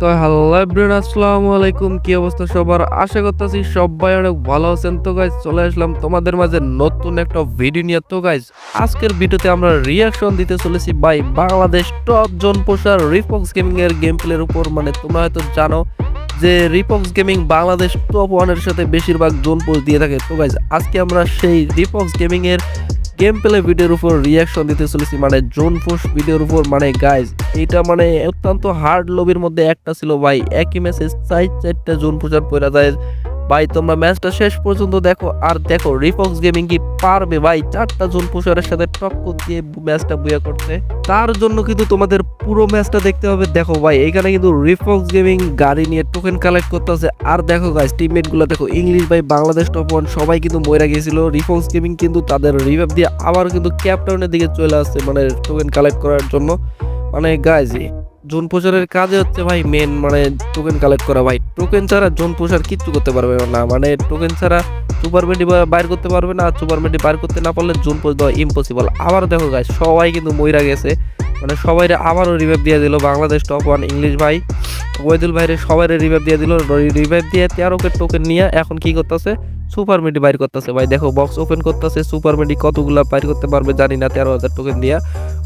তো hello everyone, আসসালামু আলাইকুম। কি অবস্থা সবার? আশা করতেছি সবাই অনেক ভালো আছেন। তো গাইজ চলে আসলাম তোমাদের মাঝে নতুন একটা ভিডিও নিয়ে। তো গাইজ আজকের ভিডিওতে আমরা রিয়াকশন দিতে চলেছি ভাই বাংলাদেশ টপ জন পোষার রিফক্স গেমিং এর গেম প্লের উপর। মানে তোমরা হয়তো জানো যে রিপক্স গেমিং বাংলাদেশ টপ ওয়ানের সাথে বেশিরভাগ জোন পোস্ট দিয়ে থাকে। তো গাইজ আজকে আমরা সেই রিপক্স গেমিং এর গেম প্লে ভিডিওর উপর রিয়াকশন দিতে চলেছি মানে জোন পোস্ট ভিডিওর উপর মানে গাইজ এটা মানে অত্যন্ত হার্ড লবির মধ্যে একটা ছিল, ভাই, একই ম্যাচে চার চারটা জোন ফোর্সার পয়রা যায় ভাই, তোমরা ম্যাচটা শেষ পর্যন্ত দেখো। আর দেখো রিফক্স গেমিং কি পারবে ভাই? চারটা জোন প্রচারের সাথে টক্কর দিয়ে ম্যাচটা বুয়া করতে তার জন্য কিন্তু তোমাদের পুরো ম্যাচটা দেখতে হবে। দেখো ভাই, এখানে কিন্তু রিফক্স গেমিং গাড়ি নিয়ে টোকেন কালেক্ট করতে করতেছে। আর দেখো গাইস টিমমেটগুলো দেখো ইংলিশ ভাই বাংলাদেশ টপ ওয়ান সবাই কিন্তু মরে গিয়েছিল রিফক্স গেমিং কিন্তু তাদের রিভাইভ দিয়ে আবার কিন্তু ক্যাপটাউনের দিকে চলে আসছে মানে টোকেন কালেক্ট করার জন্য। মানে গাইজ জোন প্রচারের কাজে হচ্ছে ভাই মেন মানে টোকেন কালেক্ট করা। ভাই টোকেন ছাড়া জোন প্রচার কিচ্ছু করতে পারবে না। মানে টোকেন ছাড়া সুপার মেডি বাইর করতে পারবে না সুপার মেডি বাইর করতে না পারলে জোন পোস্ট দেওয়া ইম্পসিবল আবার দেখো গাই সবাই কিন্তু মইরা গেছে। মানে সবাই আবারও রিভাইভ দিয়ে দিল বাংলাদেশ টপ ওয়ান ইংলিশ ভাই। ওয়েদুল ভাইরে সবাই রিভাইভ দিয়ে দিল। রিভাইভ দিয়ে তেরোকে টোকেন নিয়ে এখন কি করতেছে? সুপার মেডি বাইর করতেছে। ভাই, দেখো বক্স ওপেন করতেছে। সুপার মেডি কতগুলা বাইর করতে পারবে জানি না, তেরো হাজার টোকেন দিয়া।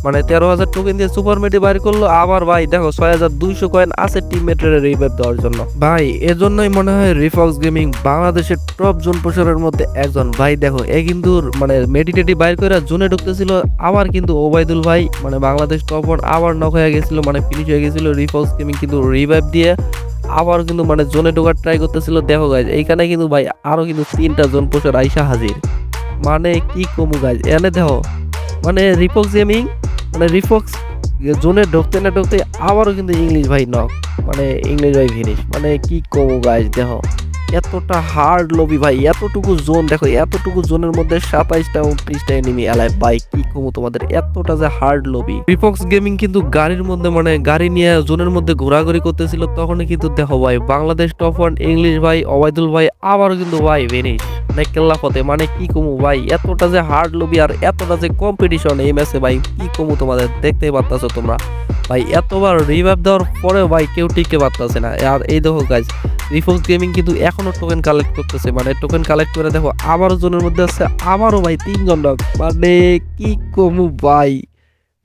মানে তেরো হাজার টোকেন দিয়ে সুপার মেডি বাইর করল। আবার ভাই, দেখো, ছয় হাজার দুইশো কয়েন আছে টিমমেটের রিভাইভ দেওয়ার জন্য। ভাই, এজন্যই মনে হয় রিফক্স গেমিং বাংলাদেশের টপ জোন প্রসারের মধ্যে একজন। ভাই, দেখো এ কিন্তু মানে মেডিটেটি বাইর করে জোনে ঢুকতেছিল। আবার কিন্তু ওবায়দুল ভাই মানে বাংলাদেশ টপ ওয়ান আবার নক হয়ে গেছিল মানে ফিনিশ হয়ে গেছিল রিফক্স গেমিং কিন্তু রিভাইভ দিয়ে আবার কিন্তু মানে জোনে ঢোকার ট্রাই করতেছিল। দেখো গাছ এইখানে কিন্তু ভাই আরও কিন্তু তিনটা জোন পোষার আইসা হাজির। মানে কি কমু গাছ এনে দেখো মানে রিফক্স গেমিং মানে রিফক্স জোনে ঢুকতে না ঢুকতে আবারও কিন্তু ইংলিশ ভাই নক মানে ইংলিশ ভাই ফিনিশ মানে কি কমু গাছ দেখো। এতটা হার্ড লবি ভাই, এতটুকু জোন দেখো, এতটুকু জোনের মধ্যে সাতাইশটা উনত্রিশটা এনিমি এলায় ভাই, কি কমু তোমাদের, এতটা যে হার্ড লবি রিফক্স গেমিং কিন্তু গাড়ির মধ্যে মানে গাড়ি নিয়ে জোনের মধ্যে ঘোরাঘুরি করতেছিল, তখনই কিন্তু দেখো ভাই, বাংলাদেশ টপ ওয়ান ইংলিশ ভাই অবায়দুল ভাই, আবারও কিন্তু ভাই ভেনিশ নেকেল্লা পথে মানে কি কমু ভাই, এতটা যে হার্ড লবি আর এতটা যে কম্পিটিশন এই ম্যাচে ভাই, কি কমু তোমাদের, দেখতেই পারতাছো তোমরা। ভাই, এতবার রিভাইভ দেওয়ার পরেও ভাই কেউ টিকে পারতাছে না। আর এই দেখো গাইজ রিফোক্স গেমিং কিন্তু এখনও টোকেন কালেক্ট করতেছে। মানে টোকেন কালেক্ট করে দেখো, আবারও জনের মধ্যে আছে, আবারও ভাই তিনজন ডগ মানে কি কমু ভাই?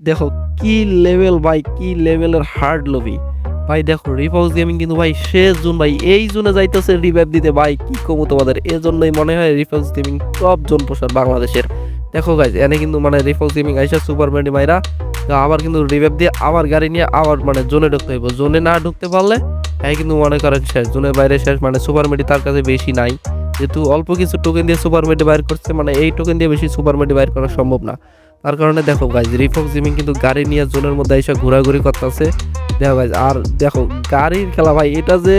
দেখো, কি লেভেল ভাই, কি লেভেলের হার্ড লবি ভাই দেখো রিফক্স গেমিং কিন্তু ভাই শেষ জুন ভাই, এই জুনে যাইতেছে রিভাইভ দিতে। ভাই কি কমু তোমাদের? এজন্যই মনে হয় রিফক্স গেমিং টপ জোন প্রসার বাংলাদেশের। দেখো গাইজ এনে কিন্তু মানে রিফক্স গেমিং আইসা সুপার ম্যান্ডি মাইরা আবার কিন্তু রিভাইভ দিয়ে আবার গাড়ি নিয়ে আবার মানে জোনে ঢুকতে হইব। জোনে না ঢুকতে পারলে হ্যাঁ কিন্তু মনে করেন শেষ, জুনের বাইরে শেষ মানে সুপার মেডি তার কাছে বেশি নাই। যেহেতু অল্প কিছু টোকেন দিয়ে সুপার মেডি বাইর করছে মানে এই টোকেন দিয়ে বেশি সুপার মেডি বাইর করা সম্ভব না। তার কারণে দেখো গাইজ রিফক জিমিং কিন্তু গাড়ি নিয়ে জোনের মধ্যে এসে ঘোরাঘুরি করতেছে। দেখো গাইজ আর দেখো, গাড়ির খেলা ভাই, এটা যে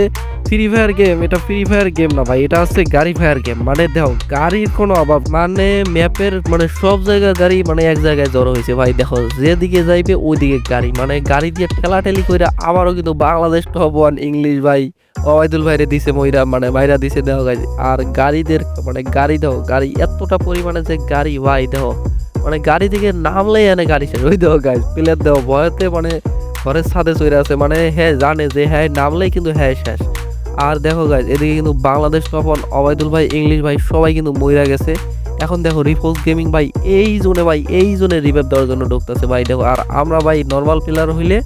ফ্রি ফায়ার গেম এটা ফ্রি ফায়ার গেম না ভাই, এটা হচ্ছে গাড়ি ফায়ার গেম মানে দেখো, গাড়ির কোনো অভাব মানে ম্যাপের মানে সব জায়গায় গাড়ি মানে এক জায়গায় জড়ো হয়েছে। ভাই দেখো, যেদিকে যাইবে ওইদিকে গাড়ি। মানে গাড়ি দিয়ে ঠেলাঠেলি করে আবারও কিন্তু বাংলাদেশ টপ ওয়ান ইংলিশ ভাই অবায়দুল ভাইরে দিছে ময়রা মানে মাইরা দিছে। দেওয়া গাছ আর গাড়িদের মানে গাড়ি দাও গাড়ি এতটা পরিমাণে যে গাড়ি, ভাই দেখো মানে গাড়ি থেকে নামলেই এনে গাড়ি শেষ। ওই দেখো গাছ প্লেয়ার দেও ভয়তে মানে ঘরের ছাদে চলে আছে। মানে হ্যাঁ জানে যে হ্যাঁ নামলেই কিন্তু হ্যাঁ শেষ। আর দেখো গাইজ এদিকে কিন্তু বাংলাদেশ তখন অবায়দুল ভাই, ইংলিশ ভাই সবাই কিন্তু মইরা গেছে। এখন দেখো রিফোর্স গেমিং ভাই এই জোনে ভাই, এই জোনে রিভাইভ দেওয়ার জন্য ঢুকতেছে ভাই। দেখো, আর আমরা ভাই নর্মাল প্লেয়ার হইলে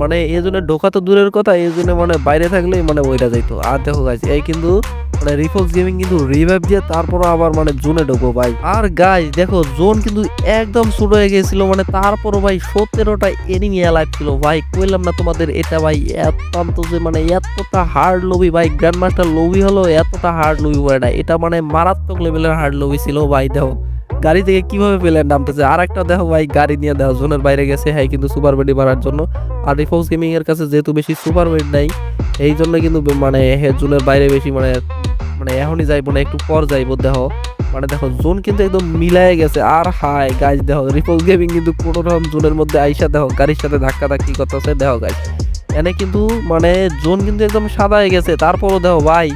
মানে এই জন্য ঢোকা তো দূরের কথা, এই জন্য মানে বাইরে থাকলেই মানে ওইটা যাইতো। আর দেখো গাইজ এই কিন্তু মানে রিফোর্স গেমিং কিন্তু রিভাইভ দিয়ে তারপর আবার মানে জোনে ঢুকবো ভাই। আর গাইজ দেখো জোন কিন্তু একদম ছোট হয়ে গেছিল মানে তারপরও ভাই সতেরোটা এনিমি অ্যালাইভ ছিল ভাই। কইলাম না তোমাদের, এটা ভাই একান্ত যে মানে এতটা হার্ড লবি ভাই গ্র্যান্ড মাস্টার লবি হলো এতটা হার্ড লবি পড়ে না, এটা মানে মারাত্মক লেভেলের হার্ড লবি ছিল ভাই, দেখো। গাড়ি থেকে কীভাবে পেলেন নামতেছে? আর একটা দেখো ভাই, গাড়ি নিয়ে দেখো জোনের বাইরে গেছে হ্যাঁ কিন্তু সুপার বেডি মারার জন্য। আর রিফোর্স গেমিং এর কাছে যেহেতু বেশি সুপার বেড নাই, এই জন্য কিন্তু মানে হে জোনের বাইরে বেশি মানে মানে এখনই যাইবো না একটু পর যাইবো দেখো। মানে দেখো, জোন কিন্তু একদম মিলাই গেছে। আর হাই গাইজ দেখো রিপোজ গেমিং কিন্তু কোনো রকম জোনের মধ্যে আইসা, দেখো, গাড়ির সাথে ধাক্কা ধাক্কি করতেছে, দেখো গাইজ এনে কিন্তু মানে জোন কিন্তু একদম সাদা হয়ে গেছে। তারপরও দেখো, ভাই,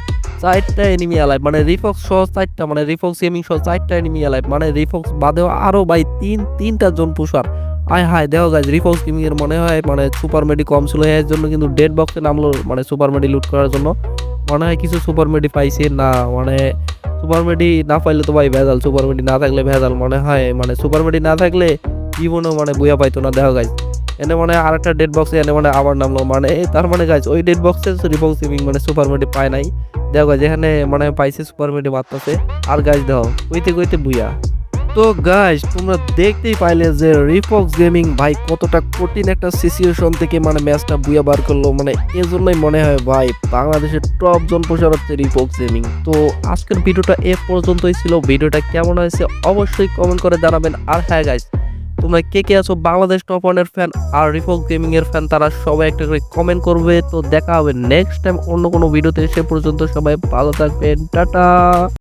চারটা এনিমি অ্যালাইভ মানে রিফক্স সহ চারটা মানে রিফক্স গেমিং সহ চারটা এনিমি অ্যালাইভ মানে রিফক্স বাদেও আরও, ভাই, তিন, তিনটা জোন পুষার। আয় হায়, দেখো গাছ রিফক্স গেমিং এর মনে হয় মানে সুপার মেডি কম ছিল। এর জন্য কিন্তু ডেড বক্সে নামলো মানে সুপার মেডি লুট করার জন্য। মনে হয় কিছু সুপার মেডি পাইছে, না মানে সুপার মেডি না পাইলে তো ভাই ভেজাল সুপার মেডি না থাকলে ভেজাল, মনে হয় মানে সুপার মেডি না থাকলে জীবনেও মানে বইয়া পাইতো না, দেখো গাছ। এনে মানে আর একটা ডেড বক্সে এনে মানে আবার নামলো মানে তার মানে গাছ ওই ডেড বক্সে রিফক্স গেমিং মানে সুপার মেডি পায় নাই। দেখো এখানে মানে পাইছে সুপার মেডি মারতেছে। আর গাছ দেখো, কইতে কইতে বুইয়া তো গাইস তোমরা দেখতেই পাইলে যে রিফক্স গেমিং ভাই কতটা কঠিন একটা সিচুয়েশন থেকে মানে ম্যাচটা বুয়া বার করল। মানে এজন্যই মনে হয় ভাই বাংলাদেশের টপ জন পোষার হচ্ছে রিফক্স গেমিং তো আজকের ভিডিওটা এ পর্যন্তই ছিল। ভিডিওটা কেমন হয়েছে অবশ্যই কমেন্ট করে জানাবেন। আর হ্যাঁ গাইস তোমরা কে কে আছো? বাংলাদেশ টপ ওয়ানের ফ্যান আর রিফক্স গেমিং এর ফ্যান তারা সবাই একটা করে কমেন্ট করবে। তো দেখা হবে নেক্সট টাইম অন্য কোনো ভিডিওতে। সে পর্যন্ত সবাই ভালো থাকবেন। টাটা!